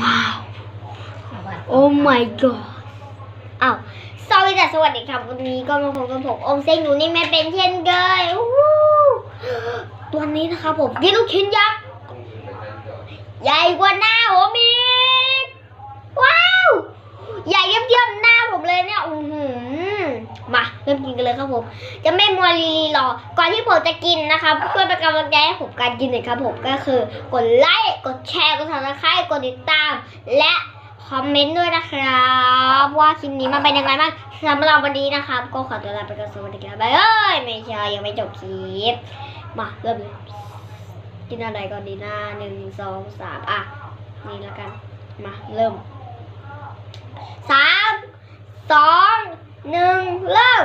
ว้าวโอ้ my god อ้าวสวัสดีค่ะสวัสดีครับวันนี้ก็มาพบกับผมองเซ็งหนูนี่แม่เป็นเช่นเคยตัวนี้นะครับผมกินลูกชิ้นยักษ์ใหญ่กว่าหน้าผมอีกว้าว ใหญ่เยี่ยมๆหน้าผมเลยเนี่ย อือหือมา เริ่มกินกันเลยครับผม จะไม่มัวลีลีรอ ก่อนที่ผมจะกินนะครับเพื่อเป็นกำลังใจให้ผมการกินหน่อยครับผมก็คือกดไลค์กดแชร์กดซับสไครต์กดติดตาม และคอมเมนต์ด้วยนะครับ ว่าคลิปนี้มันเป็นยังไงบ้างสำหรับวันนี้นะครับ ก็ขอตัวลาไปก่อนสวัสดีครับบ๊ายบายไม่ใช่ยังไม่จบคลิปมาเริ่มเลยกินอะไรก่อนดีหน้าหนึ่งสองสามอะนี่แล้วกันมาเริ่มสามสองหนึ่งเริ่ม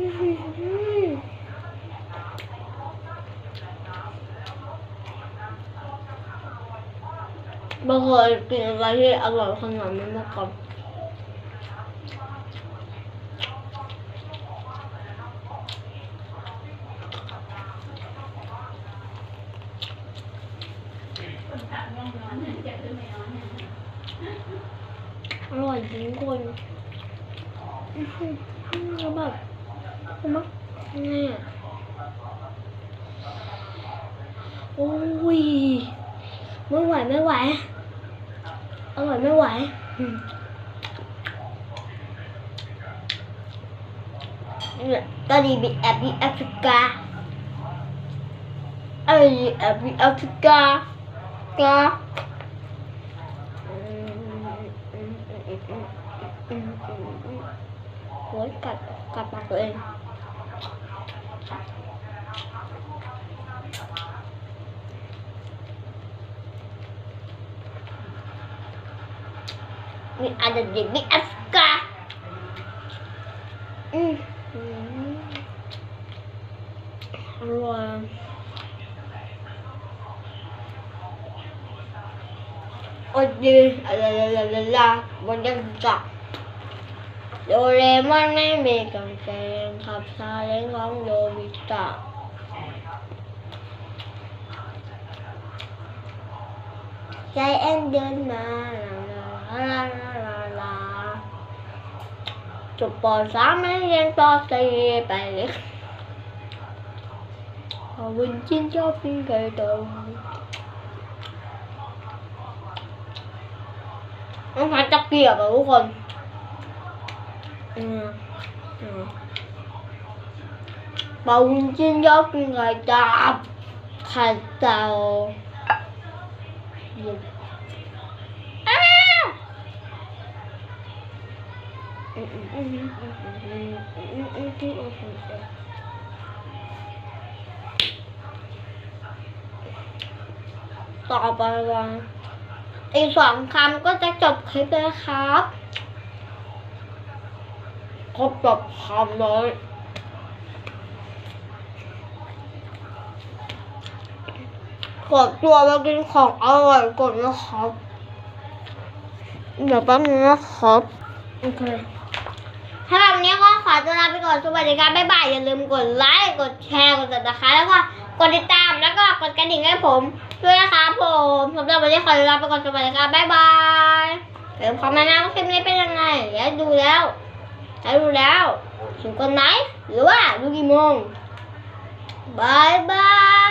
ไม่เคยกินอะไรที่อร่อยขนาดนี้มาก่อนอร่อยจริงคนอื้อหือแล้วแบบ คุณมันเนี่โอ้ยไม่ไหวไม่ไหวอร่อยไม่ไหวตอนนี้มีแอปมีแอฟริกาไอ้ยแอปมีแอฟริกากาโอ้ยกัดกัดปากตัวเอง Ini ada di BFK hmm. Ruang. Oh, ini Alalalala Banyak juga อะไรลาลาลาบนยังจับโดเรมอนไม่มีกางเกงขับซาเล้งของโยบิตะใจแอนเดินมาลาลาลาลาลาจบปสามไม่เรียนปสี่ไปเลยขอวินจินชอบกินไก่ตรงต้องใช้ตะเกียบอะทุกคน บปาวุ้นเส้นยอดกินไข่ดาวไข่ดาวต่อไปวันอีกสองคำก็จะจบคลิปแล้วครับ บจบคำเลยกดตัวมากินของอร่อยก่อนนะครับเดี๋ยวแป๊บนึงนะครับโอเคถ้าแบบนี้ก็ขอตัวลาไปก่อนสวัสดีครับบ๊ายบายอย่าลืมกดไลค์กดแชร์กดติดตามแล้วก็กดติดตามแล้วก็กดกระดิ่งให้ผมด้วยนะครับผมสำหรับวันนี้ขอตัวลาไปก่อนสวัสดีครับบ๊ายบายเดี๋ยวคอมเมนต์นะว่าคลิปนี้เป็นยังไงแล้วดูแล้วแล้วดูแล้ว Hello nào. Chúng con nãy lúa Digimon. Bye bye.